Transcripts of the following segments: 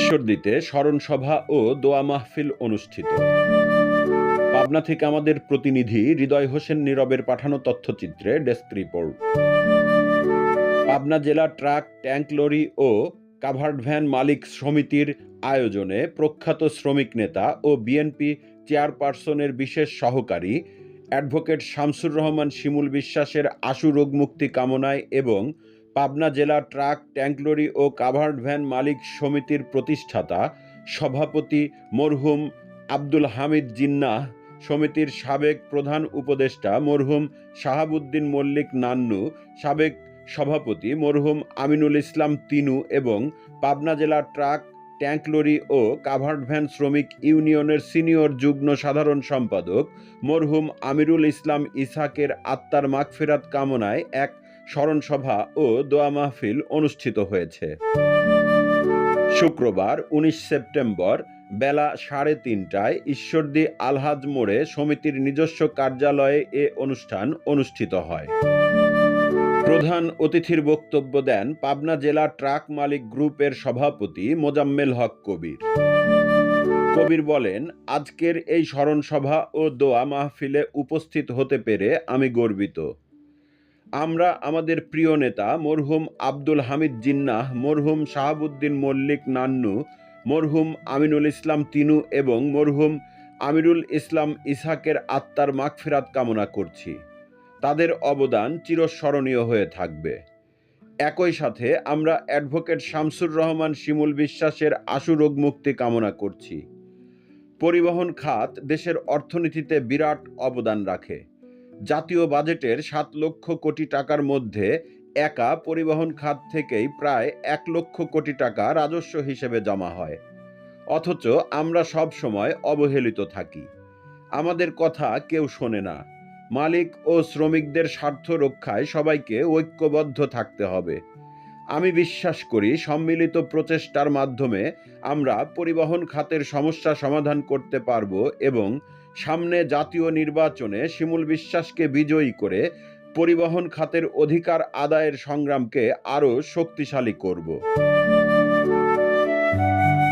ঈশ্বরদীতে স্মরণসভা ও দোয়া মাহফিল অনুষ্ঠিত। পাবনা থেকে আমাদের প্রতিনিধি হৃদয় হোসেন নীরবের পাঠানো তথ্যচিত্রে ডেস্ক রিপোর্ট। পাবনা জেলা ট্রাক, ট্যাঙ্ক লরি ও কাভার্ড ভ্যান মালিক সমিতির আয়োজনে প্রখ্যাত শ্রমিক নেতা ও বিএনপি চেয়ারপারসনের বিশেষ সহকারী অ্যাডভোকেট শামসুর রহমান শিমুল বিশ্বাসের আশু রোগমুক্তি কামনায় এবং পাবনা জেলা ট্রাক, ট্যাঙ্ক লরি ও কাভার্ড ভ্যান মালিক সমিতির প্রতিষ্ঠাতা সভাপতি মরহুম আব্দুল হামিদ জিন্নাহ, সমিতির সাবেক প্রধান উপদেষ্টা মরহুম শাহাবুদ্দিন মল্লিক নান্নু, সাবেক সভাপতি মরহুম আমিনুল ইসলাম তিনু এবং পাবনা জেলা ট্রাক, ট্যাঙ্ক লরি ও কাভার্ড ভ্যান শ্রমিক ইউনিয়নের সিনিয়র যুগ্ম সাধারণ সম্পাদক মরহুম আমিরুল ইসলাম ইসাকের আত্মার মাগফেরাত কামনায় এক স্মরণসভা ও দোয়া মাহফিল অনুষ্ঠিত হয়েছে। শুক্রবার, উনিশ সেপ্টেম্বর, বেলা সাড়ে তিনটায় ঈশ্বরদী আলহাজ মোড়ে সমিতির নিজস্ব কার্যালয়ে এ অনুষ্ঠান অনুষ্ঠিত হয়। প্রধান অতিথির বক্তব্য দেন পাবনা জেলা ট্রাক মালিক গ্রুপের সভাপতি মোজাম্মেল হক কবির। কবির বলেন, আজকের এই স্মরণসভা ও দোয়া মাহফিলে উপস্থিত হতে পেরে আমি গর্বিত। আমরা আমাদের প্রিয় নেতা মরহুম আব্দুল হামিদ জিন্নাহ, মরহুম শাহাবুদ্দিন মল্লিক নান্নু, মরহুম আমিনুল ইসলাম তিনু এবং মরহুম আমিরুল ইসলাম ইসাকের আত্মার মাগফিরাত কামনা করছি। তাদের অবদান চিরস্মরণীয় হয়ে থাকবে। একই সাথে আমরা অ্যাডভোকেট শামসুর রহমান শিমুল বিশ্বাসের আশু রোগ মুক্তি কামনা করছি। পরিবহন খাত দেশের অর্থনীতিতে বিরাট অবদান রাখে। জাতীয় বাজেটের সাত লক্ষ কোটি টাকার মধ্যে একা পরিবহন খাত থেকেই প্রায় এক লক্ষ কোটি টাকা রাজস্ব হিসেবে জমা হয়। অথচ আমরা সব সময় অবহেলিত থাকি। আমাদের কথা কেউ শোনে না। মালিক ও শ্রমিকদের স্বার্থ রক্ষায় সবাইকে ঐক্যবদ্ধ থাকতে হবে। আমি বিশ্বাস করি সম্মিলিত প্রচেষ্টার মাধ্যমে আমরা পরিবহন খাতের সমস্যা সমাধান করতে পারব এবং সামনে জাতীয় নির্বাচনে শিমুল বিশ্বাসকে বিজয়ী করে পরিবহন খাতের অধিকার আদায়ের সংগ্রামকে আরও শক্তিশালী করব।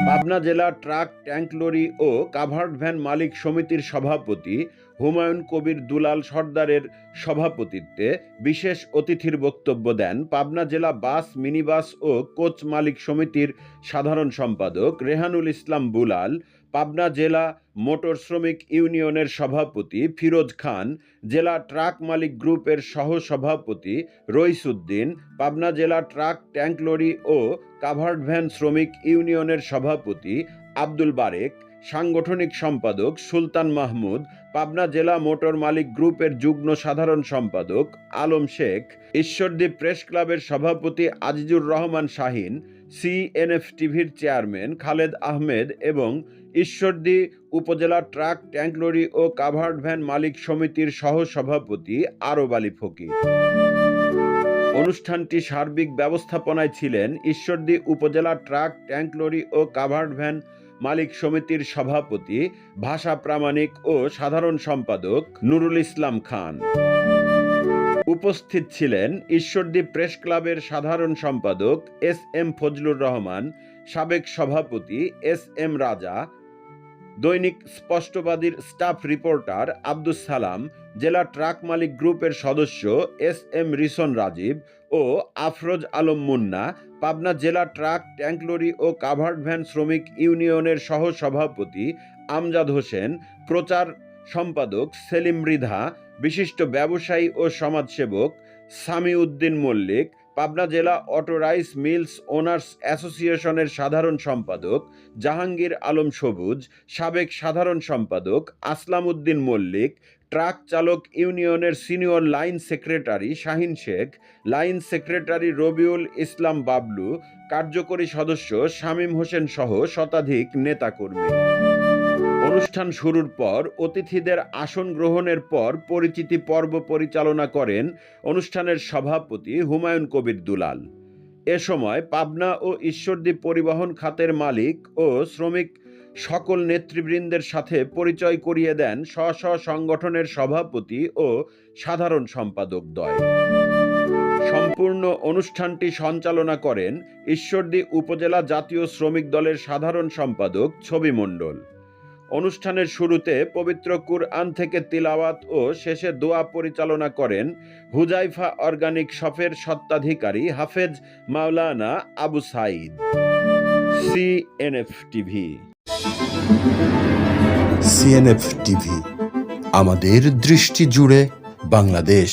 পাবনা জেলা ট্রাক, ট্যাঙ্ক লরি ও কাভার্ড ভ্যান মালিক সমিতির সভাপতি হুমায়ুন কবির দুলাল সর্দারের সভাপতিত্বে বিশেষ অতিথির বক্তব্য দেন পাবনা জেলা বাস, মিনিবাস ও কোচ মালিক সমিতির সাধারণ সম্পাদক রেহানুল ইসলাম বুলাল। পাবনা জেলা মোটর শ্রমিক ইউনিয়নের সভাপতি ফিরোজ খান, জেলা ট্রাক মালিক গ্রুপের সহ সভাপতি রইসুদ্দিন পাবনা জেলা ট্রাক ট্যাঙ্ক লরি ও কাভার্ড ভ্যান শ্রমিক ইউনিয়নের সভাপতি আব্দুল বারেক, সাংগঠনিক সম্পাদক সুলতান মাহমুদ, পাবনা জেলা মোটর মালিক গ্রুপের যুগ্ম সাধারণ সম্পাদক আলম শেখ, ঈশ্বরদী প্রেস ক্লাবের সভাপতি আজিজুর রহমান শাহিন সিএনএফ টিভির চেয়ারম্যান খালেদ আহমেদ এবং ঈশ্বরদী উপজেলা ট্রাক, ট্যাঙ্ক লরি ও কাভার্ড ভ্যান মালিক সমিতির সহ সভাপতি আরব আলী ফকির। অনুষ্ঠানটি সার্বিক ব্যবস্থাপনায় ছিলেন ঈশ্বরদী উপজেলা ট্রাক, ট্যাঙ্ক লরি ও কাভার্ড ভ্যান মালিক সমিতির সভাপতি, ভাষা প্রামাণিক ও সাধারণ সম্পাদক নুরুল ইসলাম খান। উপস্থিত ছিলেন ঈশ্বরদী প্রেস ক্লাবের সাধারণ সম্পাদক এস এম ফজলুর রহমান, সাবেক সভাপতি এস এম রাজা, দৈনিক স্পষ্টবাদীর স্টাফ রিপোর্টার আব্দুস সালাম, জেলা ট্রাক মালিক গ্রুপের সদস্য এস এম রিসন রাজীব ও আফরোজ আলম মুন্না, পাবনা জেলা ট্রাক ট্যাঙ্ক লরি ও কাভার্ড ভ্যান শ্রমিক ইউনিয়নের সহ সভাপতি আমজাদ হোসেন, প্রচার সম্পাদক সেলিম মৃধা বিশিষ্ট ব্যবসায়ী ও সমাজসেবক সামি উদ্দিন মল্লিক, পাবনা জেলা অটো রাইস মিলস ওনার্স অ্যাসোসিয়েশনের সাধারণ সম্পাদক জাহাঙ্গীর আলম সবুজ, সাবেক সাধারণ সম্পাদক আসলাম উদ্দিন মল্লিক, ট্রাক চালক ইউনিয়নের senior line secretary Shahin Sheikh, line secretary Rabiul Islam Bablu, কার্যকরী সদস্য শামীম হোসেন সহ শতাধিক নেতাকর্মী। অনুষ্ঠান শুরুর পর অতিথিদের আসন গ্রহণের পর পরিচিতি পর্ব পরিচালনা করেন অনুষ্ঠানের সভাপতি হুমায়ুন কবির দুলাল। এ সময় পাবনা ও ঈশ্বরদী পরিবহন খাতের মালিক ও শ্রমিক সকল নেতৃবৃন্দের সাথে পরিচয় করিয়ে দেন স্ব স্ব সংগঠনের সভাপতি ও সাধারণ সম্পাদক দ্বয় সম্পূর্ণ অনুষ্ঠানটি সঞ্চালনা করেন ঈশ্বরদী উপজেলা জাতীয় শ্রমিক দলের সাধারণ সম্পাদক ছবি মণ্ডল। অনুষ্ঠানের শুরুতে পবিত্র কুরআন থেকে তিলাওয়াত ও শেষে দোয়া পরিচালনা করেন হুজাইফা অর্গানিক শপের সত্ত্বাধিকারী হাফেজ মাওলানা Abu Saeed CNF TV CNF TV আমাদের দৃষ্টি জুড়ে বাংলাদেশ।